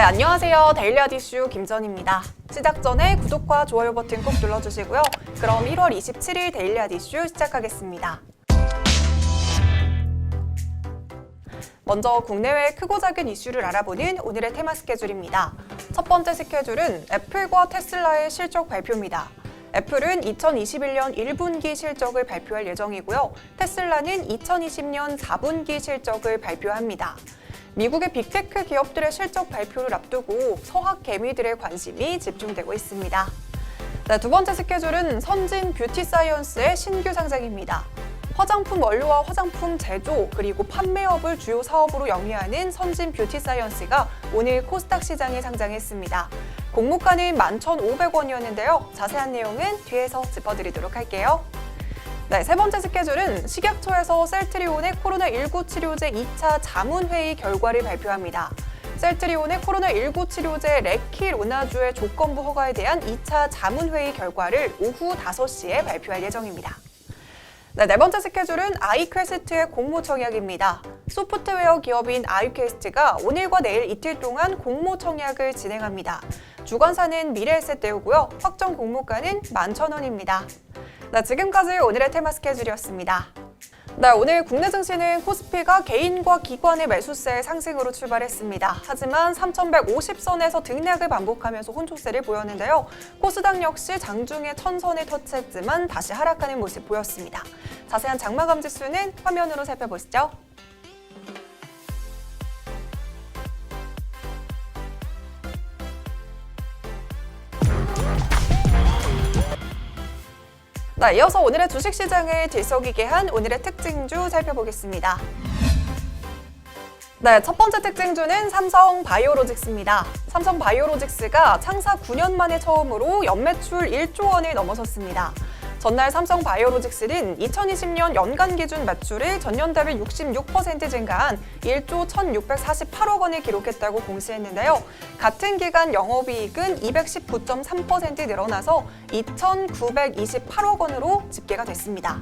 안녕하세요. 데일리 아 디슈 김전입니다. 시작 전에 구독과 좋아요 버튼 꼭 눌러주시고요. 그럼 1월 27일 데일리 아 디슈 시작하겠습니다. 먼저 국내외 크고 작은 이슈를 알아보는 오늘의 테마 스케줄입니다. 첫 번째 스케줄은 애플과 테슬라의 실적 발표입니다. 애플은 2021년 1분기 실적을 발표할 예정이고요. 테슬라는 2020년 4분기 실적을 발표합니다. 미국의 빅테크 기업들의 실적 발표를 앞두고 서학 개미들의 관심이 집중되고 있습니다. 네, 두 번째 스케줄은 선진 뷰티 사이언스의 신규 상장입니다. 화장품 원료와 화장품 제조 그리고 판매업을 주요 사업으로 영위하는 선진 뷰티 사이언스가 오늘 코스닥 시장에 상장했습니다. 공모가는 11,500원이었는데요. 자세한 내용은 뒤에서 짚어드리도록 할게요. 네, 세 번째 스케줄은 식약처에서 셀트리온의 코로나19 치료제 2차 자문회의 결과를 발표합니다. 셀트리온의 코로나19 치료제 레키로나주의 조건부 허가에 대한 2차 자문회의 결과를 오후 5시에 발표할 예정입니다. 네, 네 번째 스케줄은 아이퀘스트의 공모 청약입니다. 소프트웨어 기업인 아이퀘스트가 오늘과 내일 이틀 동안 공모 청약을 진행합니다. 주관사는 미래에셋대우고요. 확정 공모가는 11,000원입니다. 네, 지금까지 오늘의 테마 스케줄이었습니다. 네, 오늘 국내 증시는 코스피가 개인과 기관의 매수세 상승으로 출발했습니다. 하지만 3,150선에서 등락을 반복하면서 혼조세를 보였는데요. 코스닥 역시 장중에 천선을 터치했지만 다시 하락하는 모습 보였습니다. 자세한 장마감 지수는 화면으로 살펴보시죠. 네, 이어서 오늘의 주식시장을 들썩이게 한 오늘의 특징주 살펴보겠습니다. 네, 첫 번째 특징주는 삼성 바이오로직스입니다. 삼성 바이오로직스가 창사 9년 만에 처음으로 연매출 1조 원을 넘어섰습니다. 전날 삼성 바이오로직스는 2020년 연간 기준 매출을 전년 대비 66% 증가한 1조 1,648억 원을 기록했다고 공시했는데요. 같은 기간 영업이익은 219.3% 늘어나서 2,928억 원으로 집계가 됐습니다.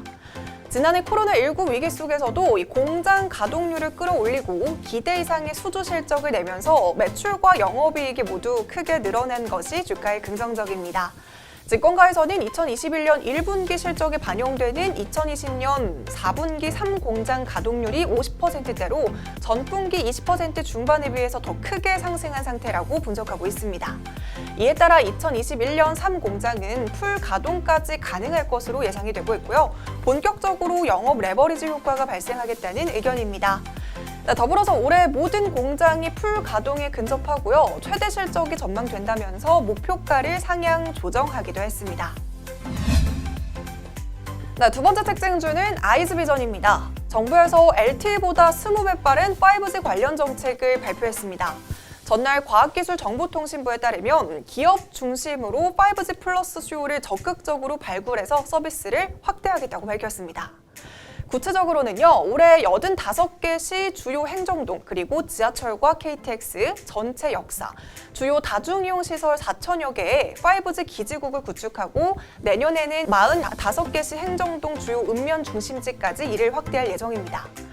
지난해 코로나19 위기 속에서도 이 공장 가동률을 끌어올리고 기대 이상의 수주 실적을 내면서 매출과 영업이익이 모두 크게 늘어난 것이 주가에 긍정적입니다. 증권가에서는 2021년 1분기 실적에 반영되는 2020년 4분기 3공장 가동률이 50%대로 전분기 20% 중반에 비해서 더 크게 상승한 상태라고 분석하고 있습니다. 이에 따라 2021년 3공장은 풀 가동까지 가능할 것으로 예상이 되고 있고요. 본격적으로 영업 레버리지 효과가 발생하겠다는 의견입니다. 네, 더불어서 올해 모든 공장이 풀 가동에 근접하고요. 최대 실적이 전망된다면서 목표가를 상향 조정하기도 했습니다. 네, 두 번째 특징주는 아이즈비전입니다. 정부에서 LTE보다 20배 빠른 5G 관련 정책을 발표했습니다. 전날 과학기술정보통신부에 따르면 기업 중심으로 5G 플러스 수요를 적극적으로 발굴해서 서비스를 확대하겠다고 밝혔습니다. 구체적으로는요, 올해 85개 시 주요 행정동, 그리고 지하철과 KTX, 전체 역사, 주요 다중이용 시설 4천여 개의 5G 기지국을 구축하고 내년에는 45개 시 행정동 주요 읍면 중심지까지 이를 확대할 예정입니다.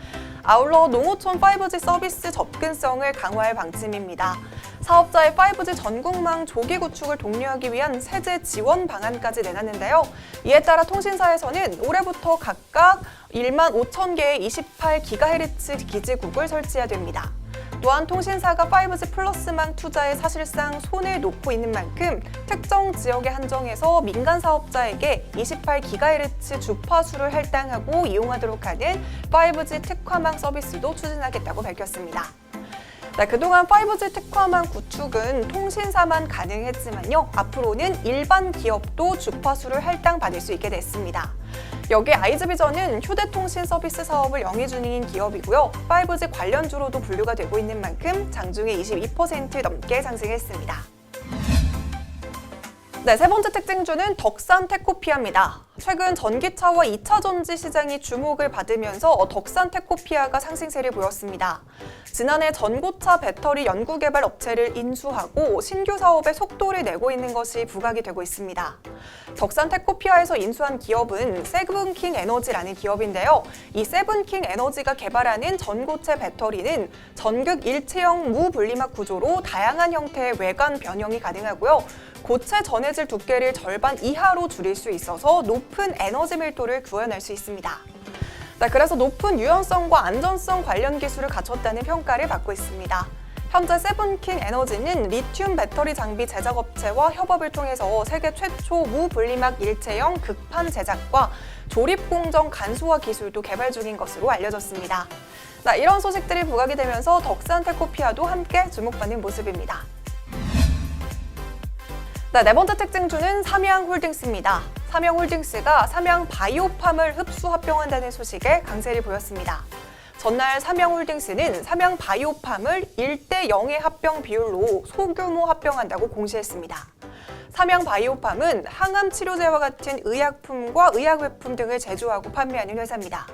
아울러 농어촌 5G 서비스 접근성을 강화할 방침입니다. 사업자의 5G 전국망 조기 구축을 독려하기 위한 세제 지원 방안까지 내놨는데요. 이에 따라 통신사에서는 올해부터 각각 1만 5천 개의 28GHz 기지국을 설치해야 됩니다. 또한 통신사가 5G 플러스망 투자에 사실상 손을 놓고 있는 만큼 특정 지역에 한정해서 민간 사업자에게 28GHz 주파수를 할당하고 이용하도록 하는 5G 특화망 서비스도 추진하겠다고 밝혔습니다. 네, 그동안 5G 특화망 구축은 통신사만 가능했지만요. 앞으로는 일반 기업도 주파수를 할당받을 수 있게 됐습니다. 여기에 아이즈비전은 휴대통신 서비스 사업을 영위 중인 기업이고요. 5G 관련주로도 분류가 되고 있는 만큼 장중에 22% 넘게 상승했습니다. 네, 세 번째 특징주는 덕산 테코피아입니다. 최근 전기차와 2차 전지 시장이 주목을 받으면서 덕산 테코피아가 상승세를 보였습니다. 지난해 전고차 배터리 연구개발 업체를 인수하고 신규 사업에 속도를 내고 있는 것이 부각이 되고 있습니다. 덕산 테코피아에서 인수한 기업은 세븐킹 에너지라는 기업인데요. 이 세븐킹 에너지가 개발하는 전고체 배터리는 전극 일체형 무분리막 구조로 다양한 형태의 외관 변형이 가능하고요. 고체 전해질 두께를 절반 이하로 줄일 수 있어서 높은 에너지 밀도를 구현할 수 있습니다. 네, 그래서 높은 유연성과 안전성 관련 기술을 갖췄다는 평가를 받고 있습니다. 현재 세븐킹 에너지는 리튬 배터리 장비 제작 업체와 협업을 통해서 세계 최초 무분리막 일체형 극판 제작과 조립 공정 간소화 기술도 개발 중인 것으로 알려졌습니다. 네, 이런 소식들이 부각이 되면서 덕산 테코피아도 함께 주목받는 모습입니다. 네, 네 번째 특징주는 삼양홀딩스입니다. 삼양홀딩스가 삼양 바이오팜을 흡수 합병한다는 소식에 강세를 보였습니다. 전날 삼양홀딩스는 삼양 바이오팜을 1대 0의 합병 비율로 소규모 합병한다고 공시했습니다. 삼양 바이오팜은 항암 치료제와 같은 의약품과 의약외품 등을 제조하고 판매하는 회사입니다.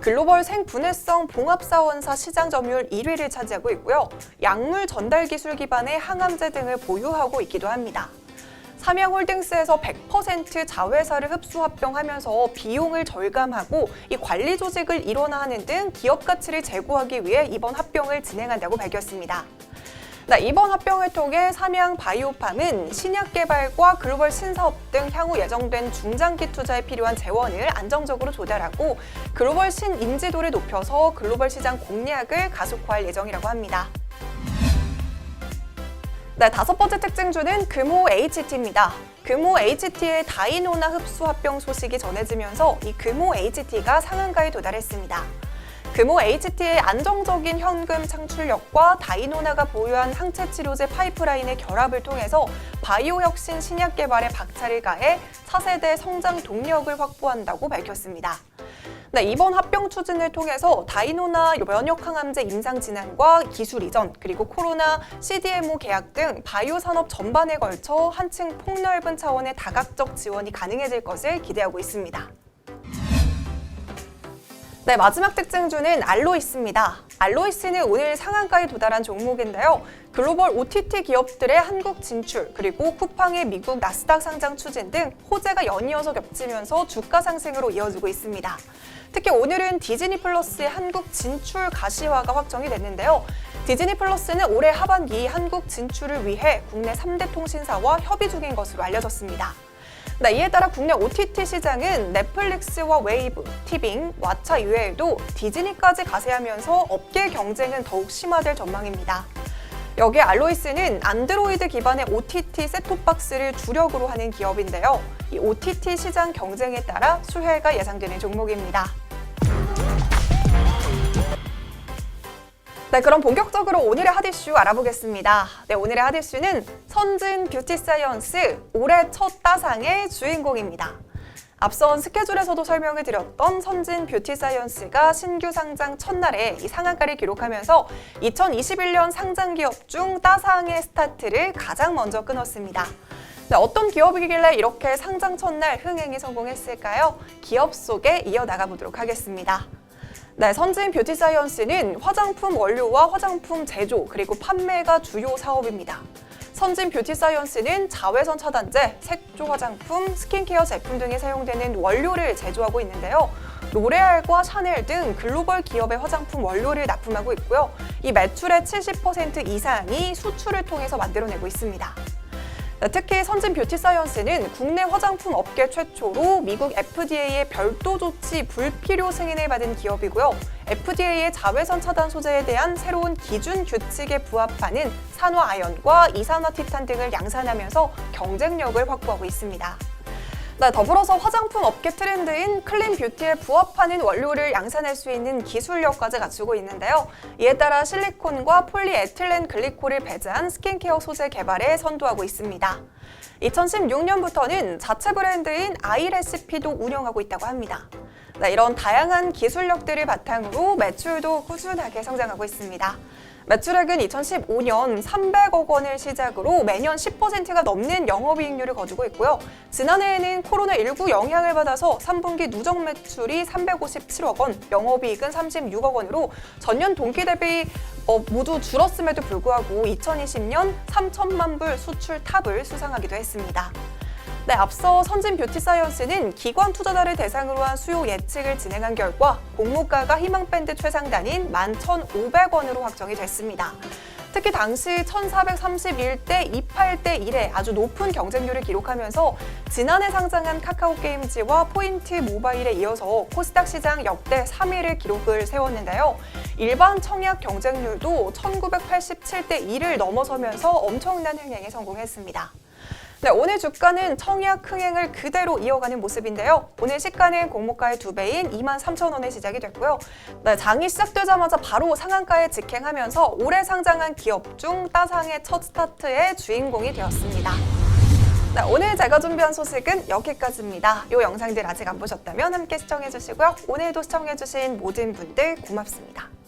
글로벌 생분해성 봉합사원사 시장 점유율 1위를 차지하고 있고요. 약물 전달 기술 기반의 항암제 등을 보유하고 있기도 합니다. 삼양홀딩스에서 100% 자회사를 흡수 합병하면서 비용을 절감하고 이 관리 조직을 일원화하는 등 기업 가치를 제고하기 위해 이번 합병을 진행한다고 밝혔습니다. 네, 이번 합병을 통해 삼양 바이오팜은 신약 개발과 글로벌 신사업 등 향후 예정된 중장기 투자에 필요한 재원을 안정적으로 조달하고 글로벌 신 인지도를 높여서 글로벌 시장 공략을 가속화할 예정이라고 합니다. 네, 다섯 번째 특징주는 금호 HT입니다. 금호 HT의 다이노나 흡수 합병 소식이 전해지면서 이 금호 HT가 상한가에 도달했습니다. 금호 HT의 안정적인 현금 창출력과 다이노나가 보유한 항체 치료제 파이프라인의 결합을 통해서 바이오 혁신 신약 개발에 박차를 가해 차세대 성장 동력을 확보한다고 밝혔습니다. 네, 이번 합병 추진을 통해서 다이노나 면역 항암제 임상 진행과 기술 이전 그리고 코로나 CDMO 계약 등 바이오 산업 전반에 걸쳐 한층 폭넓은 차원의 다각적 지원이 가능해질 것을 기대하고 있습니다. 네, 마지막 특징주는 알로이스입니다. 알로이스는 오늘 상한가에 도달한 종목인데요. 글로벌 OTT 기업들의 한국 진출, 그리고 쿠팡의 미국 나스닥 상장 추진 등 호재가 연이어서 겹치면서 주가 상승으로 이어지고 있습니다. 특히 오늘은 디즈니 플러스의 한국 진출 가시화가 확정이 됐는데요. 디즈니 플러스는 올해 하반기 한국 진출을 위해 국내 3대 통신사와 협의 중인 것으로 알려졌습니다. 네, 이에 따라 국내 OTT 시장은 넷플릭스와 웨이브, 티빙, 왓챠 이외에도 디즈니까지 가세하면서 업계 경쟁은 더욱 심화될 전망입니다. 여기에 알로이스는 안드로이드 기반의 OTT 셋톱박스를 주력으로 하는 기업인데요. 이 OTT 시장 경쟁에 따라 수혜가 예상되는 종목입니다. 네, 그럼 본격적으로 오늘의 핫이슈 알아보겠습니다. 네, 오늘의 핫이슈는 선진 뷰티 사이언스 올해 첫 따상의 주인공입니다. 앞선 스케줄에서도 설명을 드렸던 선진 뷰티 사이언스가 신규 상장 첫날에 이 상한가를 기록하면서 2021년 상장 기업 중 따상의 스타트를 가장 먼저 끊었습니다. 네, 어떤 기업이길래 이렇게 상장 첫날 흥행에 성공했을까요? 기업 속에 이어나가 보도록 하겠습니다. 네, 선진 뷰티 사이언스는 화장품 원료와 화장품 제조 그리고 판매가 주요 사업입니다. 선진 뷰티 사이언스는 자외선 차단제, 색조 화장품, 스킨케어 제품 등에 사용되는 원료를 제조하고 있는데요. 로레알과 샤넬 등 글로벌 기업의 화장품 원료를 납품하고 있고요. 이 매출의 70% 이상이 수출을 통해서 만들어내고 있습니다. 네, 특히 선진 뷰티 사이언스는 국내 화장품 업계 최초로 미국 FDA의 별도 조치 불필요 승인을 받은 기업이고요. FDA의 자외선 차단 소재에 대한 새로운 기준 규칙에 부합하는 산화 아연과 이산화 티탄 등을 양산하면서 경쟁력을 확보하고 있습니다. 네, 더불어서 화장품 업계 트렌드인 클린 뷰티에 부합하는 원료를 양산할 수 있는 기술력까지 갖추고 있는데요. 이에 따라 실리콘과 폴리에틸렌 글리콜을 배제한 스킨케어 소재 개발에 선도하고 있습니다. 2016년부터는 자체 브랜드인 아이레시피도 운영하고 있다고 합니다. 네, 이런 다양한 기술력들을 바탕으로 매출도 꾸준하게 성장하고 있습니다. 매출액은 2015년 300억 원을 시작으로 매년 10%가 넘는 영업이익률을 거두고 있고요. 지난해에는 코로나19 영향을 받아서 3분기 누적 매출이 357억 원, 영업이익은 36억 원으로 전년 동기 대비 어, 모두 줄었음에도 불구하고 2020년 3천만 불 수출 탑을 수상하기도 했습니다. 네, 앞서 선진 뷰티 사이언스는 기관 투자자를 대상으로 한 수요 예측을 진행한 결과 공모가가 희망밴드 최상단인 11,500원으로 확정이 됐습니다. 특히 당시 1431대 28대 1의 아주 높은 경쟁률을 기록하면서 지난해 상장한 카카오 게임즈와 포인트 모바일에 이어서 코스닥 시장 역대 3위를 기록을 세웠는데요. 일반 청약 경쟁률도 1987대 1을 넘어서면서 엄청난 흥행에 성공했습니다. 네, 오늘 주가는 청약 흥행을 그대로 이어가는 모습인데요. 오늘 시가는 공모가의 두 배인 2만 3천 원에 시작이 됐고요. 네, 장이 시작되자마자 바로 상한가에 직행하면서 올해 상장한 기업 중 따상의 첫 스타트의 주인공이 되었습니다. 네, 오늘 제가 준비한 소식은 여기까지입니다. 이 영상들 아직 안 보셨다면 함께 시청해주시고요. 오늘도 시청해주신 모든 분들 고맙습니다.